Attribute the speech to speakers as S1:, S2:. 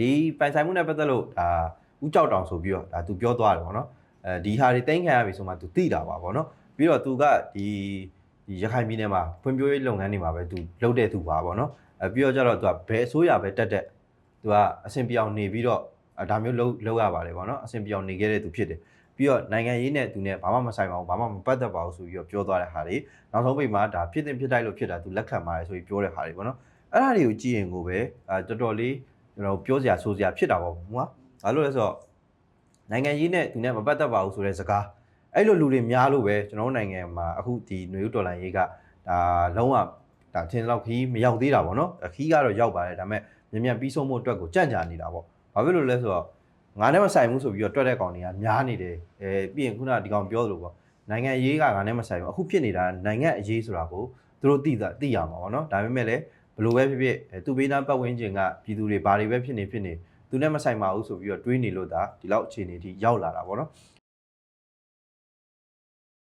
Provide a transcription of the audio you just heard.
S1: ဒီပိုင်ဆိုင်မှုနဲ့ပတ်သက်လို့ဒါဥကြောက်တောင်ဆိုပြီးတော့ဒါသူပြောသွားတယ်ပေါ့နော်အဲဒီဟာတွေတင်းခံရပြီဆိုမှသူသိတာပါပေါ့နော်ပြီးတော့သူကဒီဒီရခိုင်ပြည်နယ်မှာဖွံ့ဖြိုးရေးလုပ်ငန်းတွေမှာပဲသူလုပ်တဲ့သူပါပေါ့နော်အဲပြီးတော့ကျတော့သူကဘယ်အစိုးရပဲတက်တက်သူကအဆင်ပြေအောင်နေပြီးတော့အဲဒါမျိုးလုပ်လုပ်ရပါတယ်ပေါ့နော်အဆင်ပြေအောင်နေခဲ့တဲ့သူဖြစ်တယ်ပြီးတော့နိုင်ငံရေးနဲ့သူနဲ့ဘာမှမဆိုင်ပါဘူးဘာမှမပတ်သက်ပါဘူးဆိုပြီးတော့ပြောသွားတဲ့ဟာတွေနောက်ဆုံးပိတ်မှာဒါဖြစ်တင်ဖြစ်တိုက်လို့ဖြစ်တာသူလက်ခံပါတယ်ဆိုပြီးပြောတဲ့ဟာတွေပေါ့နော်အဲ့ဒါတွေကိုကြည့်ရင်ကိုပဲအဲတော်တော်လေး ကျွန်တော်ပြောစရာဆိုစရာဖြစ်တာပေါ့ကွာဘာလို့လဲဆိုတော့နိုင်ငံရေးနဲ့သူနဲ့မပတ်သက်ပါဘူးဆိုတဲ့စကားအဲ့လိုလူတွေများလို့ပဲကျွန်တော်တို့နိုင်ငံမှာအခုဒီຫນွေဥတော်လိုင်းရေးကဒါလုံးဝဒါထင်တော့ခီးမရောက်သေးတာပေါ့နော်ခီးကတော့ရောက်ပါတယ်ဒါပေမဲ့မြန်မြန်ပြီးဆုံးဖို့အတွက်ကိုကြန့်ကြာနေတာပေါ့ဘာဖြစ်လို့လဲဆိုတော့ငါနဲ့မဆိုင်ဘူးဆိုပြီးတော့တွက်တဲ့ကောင်တွေကများနေတယ်အဲပြီးရင်ခုနကဒီကောင်ပြောသလိုပေါ့နိုင်ငံရေးကငါနဲ့မဆိုင်ဘူးအခုဖြစ်နေတာနိုင်ငံအရေးဆိုတာကိုသူတို့သိတာသိရမှာပေါ့နော်ဒါပေမဲ့လည်း ဘယ်လိုပဲဖြစ်ဖြစ်အဲသူဘေးနားပတ်ဝန်းကျင်ကပြည်သူတွေဘာတွေပဲဖြစ်နေဖြစ်နေသူနဲ့မဆိုင်ပါဘူးဆိုပြီးတော့တွေးနေလို့ဒါဒီလောက်အခြေအနေထိရောက်လာတာပေါ့နော်